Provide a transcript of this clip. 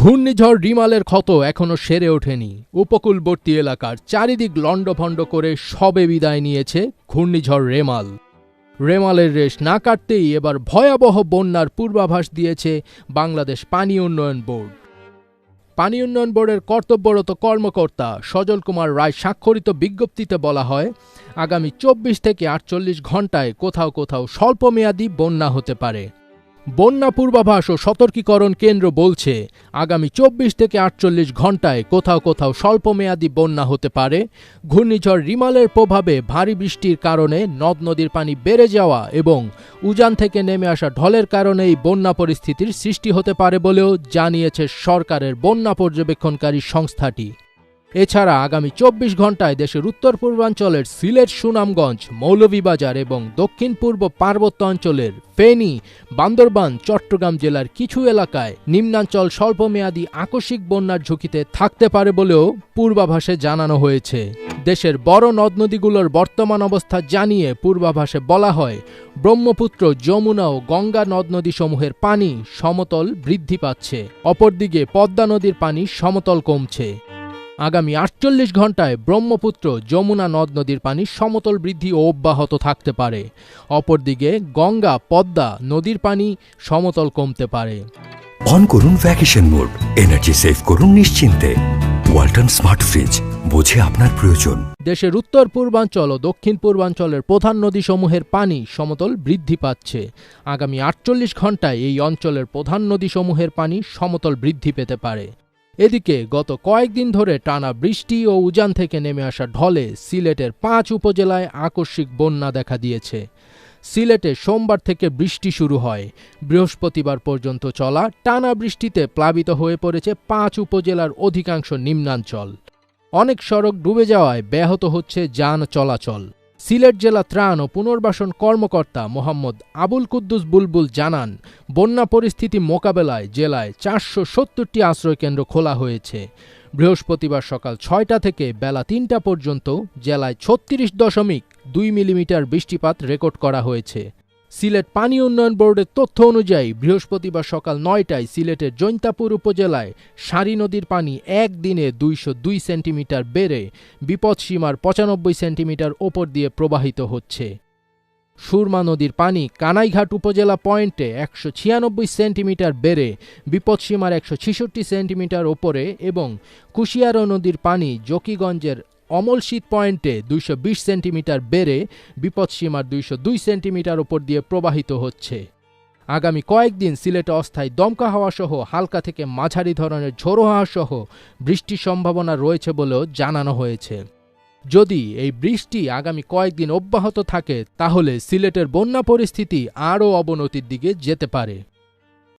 ঘূর্ণিঝড় রিমালের ক্ষত এখনও সেরে ওঠেনি। উপকূলবর্তী এলাকার চারিদিক লণ্ডভণ্ড করে সবে বিদায় নিয়েছে ঘূর্ণিঝড় রেমাল। রেমালের রেশ না কাটতেই এবার ভয়াবহ বন্যার পূর্বাভাস দিয়েছে বাংলাদেশ পানি উন্নয়ন বোর্ড। পানি উন্নয়ন বোর্ডের কর্তব্যরত কর্মকর্তা সজল কুমার রায় স্বাক্ষরিত বিজ্ঞপ্তিতে বলা হয়, আগামী চব্বিশ থেকে আটচল্লিশ ঘন্টায় কোথাও কোথাও স্বল্পমেয়াদী বন্যা হতে পারে। বন্যা পূর্বাভাস ও সতর্কীকরণ কেন্দ্র বলছে, আগামী চব্বিশ থেকে আটচল্লিশ ঘন্টায় কোথাও কোথাও স্বল্পমেয়াদী বন্যা হতে পারে। ঘূর্ণিঝড় রিমালের প্রভাবে ভারী বৃষ্টির কারণে নদ নদীর পানি বেড়ে যাওয়া এবং উজান থেকে নেমে আসা ঢলের কারণে এই বন্যা পরিস্থিতির সৃষ্টি হতে পারে বলেও জানিয়েছে সরকারের বন্যা পর্যবেক্ষণকারী সংস্থাটি। এছাড়া আগামী চব্বিশ ঘন্টায় দেশের উত্তর পূর্বাঞ্চলের সিলেট, সুনামগঞ্জ, মৌলভীবাজার এবং দক্ষিণ পূর্ব পার্বত্য অঞ্চলের ফেনী, বান্দরবান, চট্টগ্রাম জেলার কিছু এলাকায় নিম্নাঞ্চল স্বল্পমেয়াদী আকস্মিক বন্যার ঝুঁকিতে থাকতে পারে বলেও পূর্বাভাসে জানানো হয়েছে। দেশের বড় নদ নদীগুলোর বর্তমান অবস্থা জানিয়ে পূর্বাভাসে বলা হয়, ব্রহ্মপুত্র, যমুনা ও গঙ্গা নদ নদীসমূহের পানি সমতল বৃদ্ধি পাচ্ছে। অপরদিকে পদ্মা নদীর পানি সমতল কমছে। আগামী আটচল্লিশ ঘন্টায় ব্রহ্মপুত্র যমুনা নদ নদীর পানি সমতল বৃদ্ধি ও অব্যাহত থাকতে পারে। অপরদিকে গঙ্গা পদ্মা নদীর পানি সমতল কমতে পারে। অন করুন ভ্যাকেশন মোড এনার্জি সেভ করুন নিশ্চিন্তে। ওয়ালটন স্মার্ট ফ্রিজ বোঝে আপনার প্রয়োজন। দেশের উত্তর পূর্বাঞ্চল ও দক্ষিণ পূর্বাঞ্চলের প্রধান নদীসমূহের পানি সমতল বৃদ্ধি পাচ্ছে। আগামী আটচল্লিশ ঘন্টায় এই অঞ্চলের প্রধান নদীসমূহের পানি সমতল বৃদ্ধি পেতে পারে। এদিকে গত কয়েকদিন ধরে টানা বৃষ্টি ও উজান থেকে নেমে আসা ঢলে সিলেটের পাঁচ উপজেলায় আকস্মিক বন্যা দেখা দিয়েছে। সিলেটে সোমবার থেকে বৃষ্টি শুরু হয়। বৃহস্পতিবার পর্যন্ত চলা টানা বৃষ্টিতে প্লাবিত হয়ে পড়েছে পাঁচ উপজেলার অধিকাংশ নিম্নাঞ্চল। অনেক সড়ক ডুবে যাওয়ায় ব্যাহত হচ্ছে যান চলাচল। সিলেট জেলা ত্রাণ ও পুনর্বাসন কর্মকর্তা মোহাম্মদ আবুল কুদ্দুস বুলবুল জানান, বন্যা পরিস্থিতি মোকাবেলায় জেলায় চারশো সত্তরটি আশ্রয়কেন্দ্র খোলা হয়েছে। বৃহস্পতিবার সকাল ছয়টা থেকে বেলা তিনটা পর্যন্ত জেলায় ছত্রিশ দশমিক দুই মিলিমিটার বৃষ্টিপাত রেকর্ড করা হয়েছে। সিলেট পানি উন্নয়ন বোর্ডের তথ্য অনুযায়ী বৃহস্পতিবার সকাল নয়টায় সিলেটের জৈন্তাপুর উপজেলায় সারি নদীর পানি একদিনে দুইশো দুই সেন্টিমিটার বেড়ে বিপদসীমার পঁচানব্বই সেন্টিমিটার ওপর দিয়ে প্রবাহিত হচ্ছে। সুরমা নদীর পানি কানাইঘাট উপজেলা পয়েন্টে একশো ছিয়ানব্বই সেন্টিমিটার বেড়ে বিপদসীমার একশো ছিষট্টি সেন্টিমিটার ওপরে এবং কুশিয়ারো নদীর পানি জকিগঞ্জের অমল শীত পয়েন্টে দুইশো বিশ সেন্টিমিটার বেড়ে বিপদসীমার দুইশো দুই সেন্টিমিটার ওপর দিয়ে প্রবাহিত হচ্ছে। আগামী কয়েকদিন সিলেটে অস্থায়ী দমকা হাওয়া সহ হালকা থেকে মাঝারি ধরনের ঝোড়ো হাওয়া সহ বৃষ্টির সম্ভাবনা রয়েছে বলেও জানানো হয়েছে। যদি এই বৃষ্টি আগামী কয়েকদিন অব্যাহত থাকে, তাহলে সিলেটের বন্যা পরিস্থিতি আরও অবনতির দিকে যেতে পারে।